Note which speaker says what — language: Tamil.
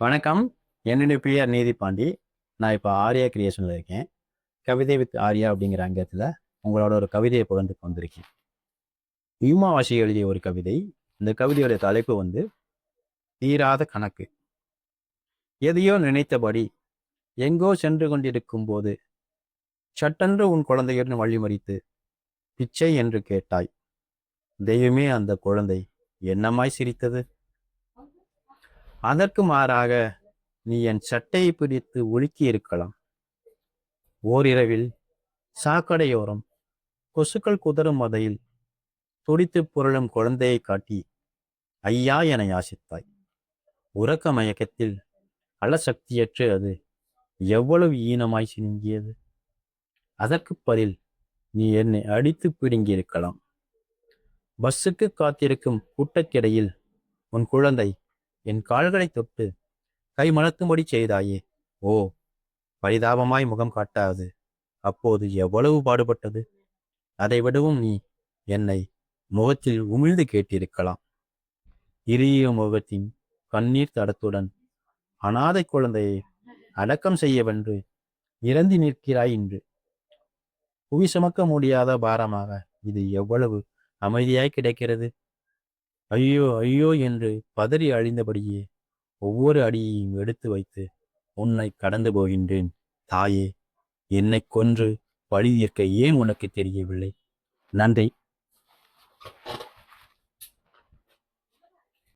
Speaker 1: வணக்கம். என்னுடைய பெயர் நீதி பாண்டி. நான் இப்போ ஆர்யா கிரியேஷனில் இருக்கேன். கவிதை வித் ஆர்யா அப்படிங்கிற அங்கத்தில் உங்களோட ஒரு கவிதையை பகிர்ந்து வந்திருக்கேன் யூமாவாசி எழுதிய ஒரு கவிதை. இந்த கவிதையோட தலைப்பு வந்து தீராத கணக்கு. எதையோ நினைத்தபடி எங்கோ சென்று கொண்டிருக்கும் போது சட்டென்று உன் குழந்தையுடன் வழிமறித்து பிச்சை என்று கேட்டாய். தெய்வமே அந்த குழந்தை என்னமாய் சிரித்தது? அதற்கு மாறாக நீ என் சட்டையை பிடித்து ஒழுக்கி இருக்கலாம் ஓரிரவில் சாக்கடையோரம் கொசுக்கள் குதறும் வதையில் துடித்து புரளும் குழந்தையை காட்டி ஐயா என யாசித்தாய். உறக்க மயக்கத்தில் அலசக்தியற்று அது எவ்வளவு ஈனமாய் சினுங்கியது. அதற்கு பதில் நீ என்னை அடித்து பிடுங்கியிருக்கலாம். பஸ்ஸுக்கு காத்திருக்கும் கூட்டக்கிடையில் உன் குழந்தை என் கால்களை தொட்டு கை மலர்த்தும்படி செய்தாயே. ஓ பரிதாபமாய் முகம் காட்டாது. அப்போது எவ்வளவு பாடுபட்டது? அதை விடவும் நீ என்னை முகத்தில் உமிழ்ந்து கேட்டிருக்கலாம். இரிய முகத்தின் கண்ணீர் தடத்துடன் அனாதை குழந்தையை அடக்கம் செய்யவென்று இறந்து நிற்கிறாய் இன்று. புவி சுமக்க முடியாத பாரமாக இது எவ்வளவு அமைதியாய் கிடைக்கிறது? ஐயோ ஐயோ என்று பதறி அழிந்தபடியே ஒவ்வொரு அடியையும் எடுத்து வைத்து உன்னை கடந்து போகின்றேன் தாயே. என்னை கொன்று பழி ஏற்க ஏன் உனக்கு தெரியவில்லை? நன்றி.